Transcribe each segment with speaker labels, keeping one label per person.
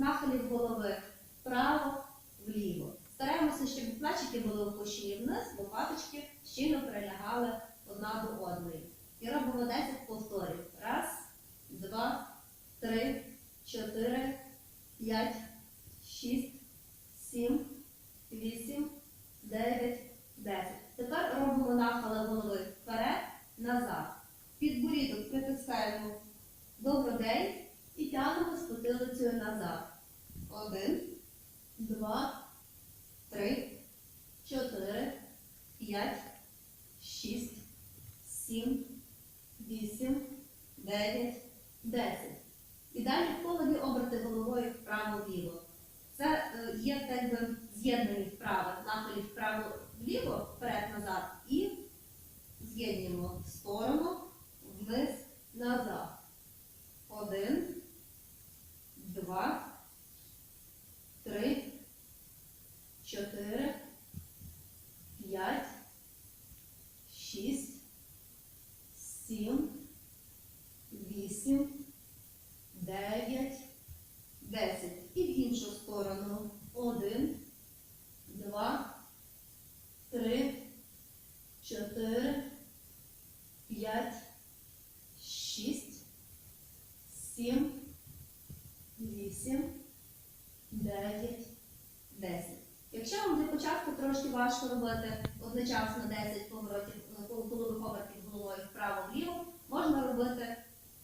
Speaker 1: нахилів голови вправо, вліво. Стараємося, щоб плечики були опущені вниз, бо паточки щільно прилягали одна до одної. І робимо 10 повторів. Раз, 7, 8, 9, 10. І далі колові оберти головою вправо-ліво. Це е, є так би з'єднані вправо, нахилі вправо-вліво, вперед-назад, і з'єднуємо в сторону. Важко робити одночасно 10 поворотів е, колових обертів головою вправо-вліво, можна робити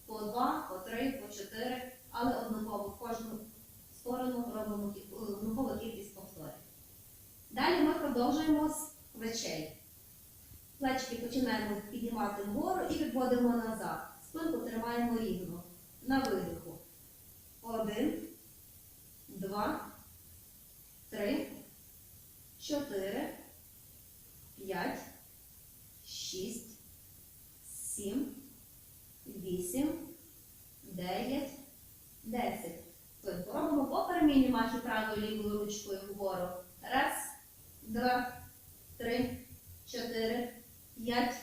Speaker 1: по 2, по 3, по 4, але однаково в кожну сторону робимо е, однакову кількість повторів. Далі ми продовжуємо з плечей. Плечки починаємо піднімати вгору і відводимо назад. Спинку тримаємо рівно. На видиху. Один, два, три, чотири, п'ять, шість, сім, вісім, дев'ять, десять. Спинку. Робимо по махи правою лівою ручкою вгору. Раз, два, три, чотири, п'ять,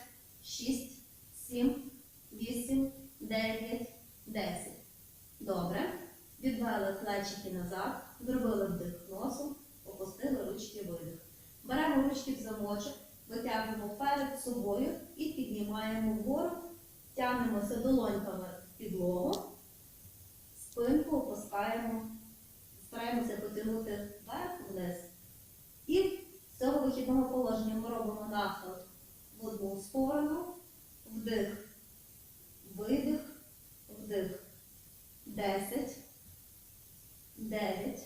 Speaker 1: шість, сім, вісім, дев'ять, десять. Добре. Відвели плечики назад, зробили вдих носом, опустили ручки видих. Беремо ручки в замочок, витягуємо перед собою і піднімаємо вгору, тягнемося долоньками в підлогу, спинку опускаємо, стараємося потягнути вверх-вниз. І з цього вихідного положення ми робимо нахил в одну сторону, вдих, видих, вдих. 10, 9,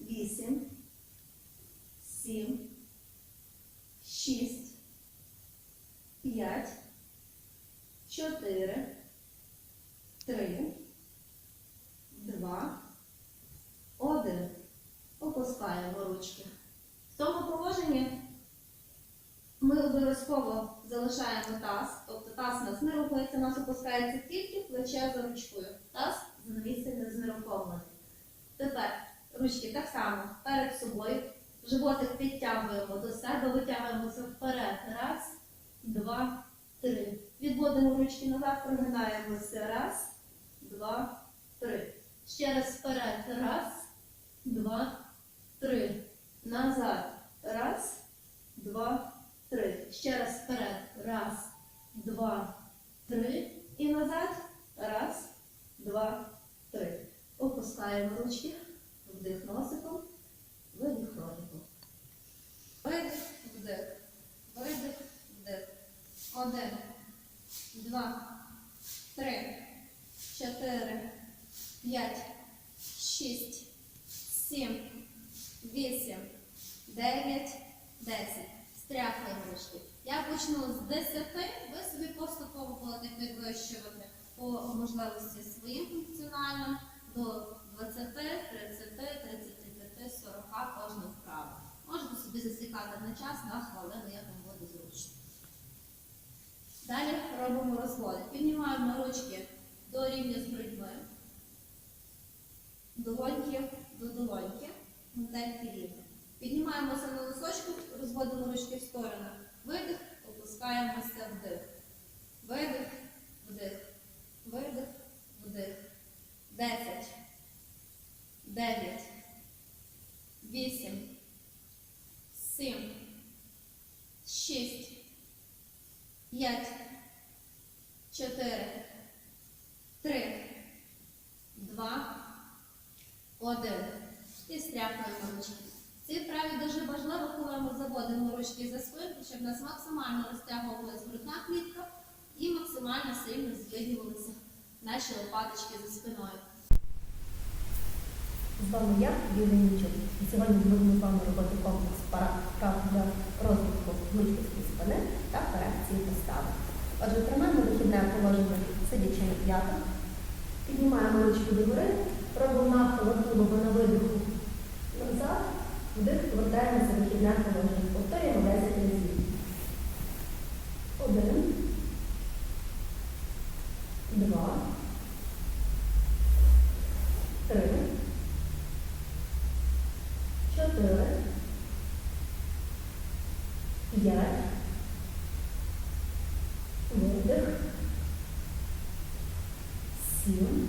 Speaker 1: 8, 7, 6, 5, 4, 3, 2, 1. Опускаємо ручки. В цьому положенні ми обов'язково залишаємо таз, тобто таз у нас не рухається, у нас опускається тільки плече за ручкою. Таз місці не знерухований. Тепер ручки так само перед собою. Животик підтягуємо до себе, витягуємося вперед. Раз, два, три. Відводимо ручки назад, прогинаємося. Раз, два, три. Ще раз вперед. Раз, два, три. Назад. Раз, два, три. Ще раз вперед. Раз, два, три. І назад. Раз, два, три. Опускаємо ручки. Вдих носиком. Видих ротиком. Видих, вдих. Видих. Один, два, три, чотири, п'ять, шість, сім, вісім, дев'ять, десять. Стряхуємо ручки. Я почну з 10, ви собі поступово будете підвищувати по можливості своїм функціональним до 20, 30, 35, 40 кожна вправа. Можете собі засікати на час, на хвилину, Далі робимо розводи. Піднімаємо ручки до рівня з грудьми. Долоньки до долоньки. Модельки рівня. Піднімаємося на носочку, розводимо ручки в сторону. Видих, опускаємося вдих. Видих, вдих. Видих, вдих. 10, П'ять. Чотири. Три. Два. І стряпаємо ручки. В цій вправі дуже важливо, коли ми заводимо ручки за спинку, щоб нас максимально розтягувалась грудна клітка і максимально сильно звигнулися наші лопаточки за спиною.
Speaker 2: З вами я, Юлія Нічук. І сьогодні будемо з вами робити комплекс вправ для розвитку гнучкості спини та корекції постави. Отже, тримаємо вихідне положення, сидячи на п'ятах, піднімаємо ручки догори, робимо тулуба на видиху назад, вдих, повертаємося в вихідне положення. Повторюємо 10 разів. Один. Два. Три. Чотири. П'ять. Видих. Сім.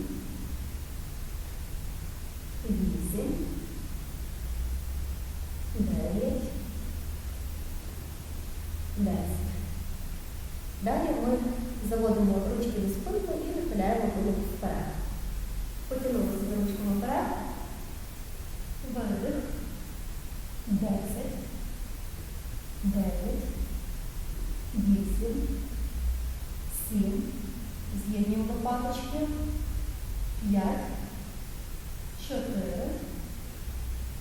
Speaker 2: Вісім. Дев'ять. Десять. Далі ми заводимо ручки до спинку і нахиляємо голову вперед. Потягнулися ручками вперед. Видих. Десять. Дев'ять. Вісім. Сім. З'єднуємо лопаточки. П'ять. Чотири.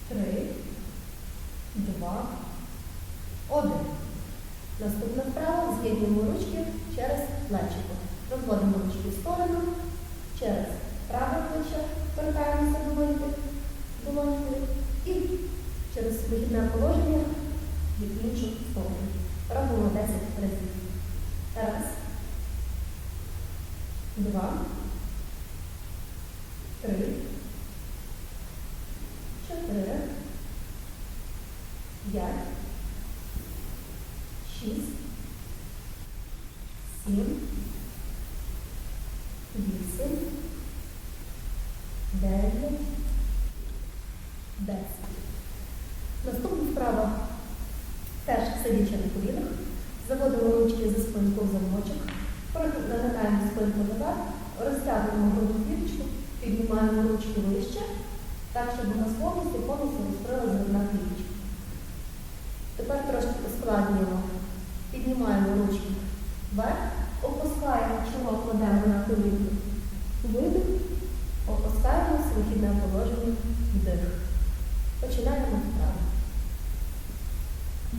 Speaker 2: Три. Два. Один. Наступна вправа. Ручки через плечико. Розводимо ручки в сторону. Через праве плече. Повертаємося долонькою і через вихідне положення від іншу сторону. Робимо 10 разів. Раз. Два. Три. Чотири. П'ять. Шість. Сім. Вісім. Дев'ять. 10. Наступна вправа теж сидячи на колінах. Заводимо ручки за спинку в замочок, нагинаємо спинку назад, розтягуємо грудну кліточку, піднімаємо ручки вище, так, щоб у нас повністю повністю розкрилася грудна кліточка.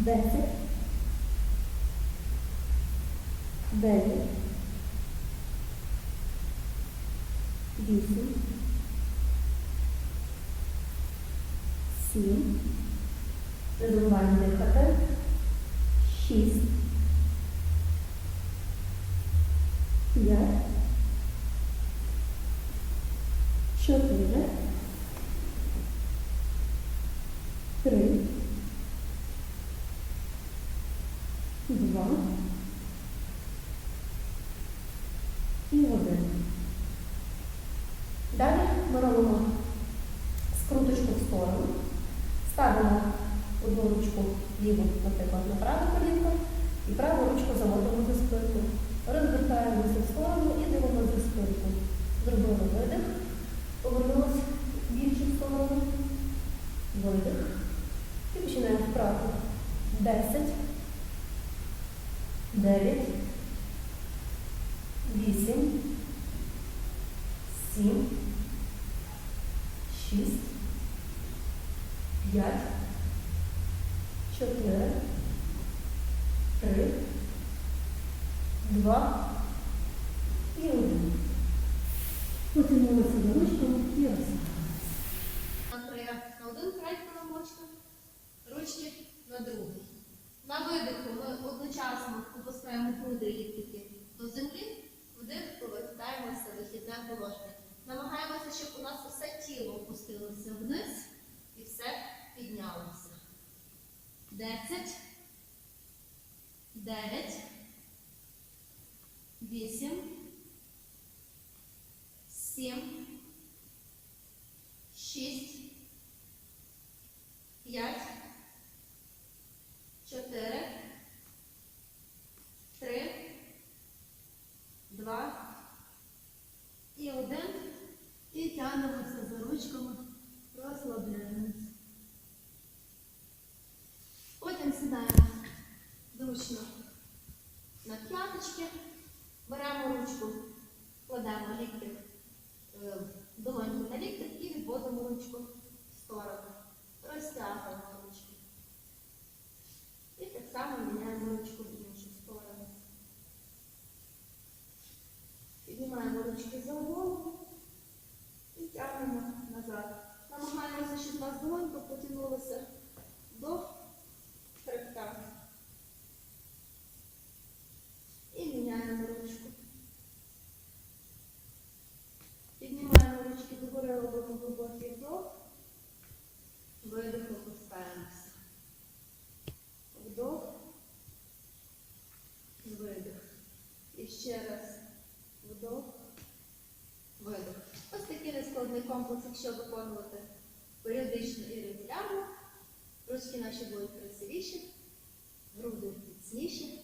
Speaker 2: 10, 9, 8, 7, придумаємо дихати, 6, 5, 4, 3, Два. І один. Далі ми робимо скруточку в сторону. Ставимо одну ручку ліву, наприклад, на праву колінку і праву ручку заводимо за спинку. Розвертаємося в сторону і дивимося за спинку. Зробили видих. Повернулися в іншу сторону. Видих. І починаємо вправо. Десять. Дев'ять. Вісім. Сім. Шість. П'ять. Чотири. Три. Два. І один. Потягнулися ручку і розсадилися.
Speaker 1: На один край коломочка, ручки на другий. На видиху ми одночасно опускаємо груди ліктики до землі, вдих повертаємося в вихідне положення. Намагаємося, щоб у нас усе тіло опустилося вниз і все піднялося. Десять, дев'ять, вісім, сім, шість, п'ять, чотири, три, присідаємо зручно на п'яточки, беремо ручку, кладемо ліктик, е, долоньку на ліктик і відводимо ручку в сторону. Розтягуємо ручки. І так само міняємо ручку в іншу сторону. Піднімаємо ручки за голову і тягнемо назад. Намагаємося, щоб у нас долонька потягнулася комплекс, якщо виконувати періодично і регулярно, ручки наші будуть красивіші, груди міцніші.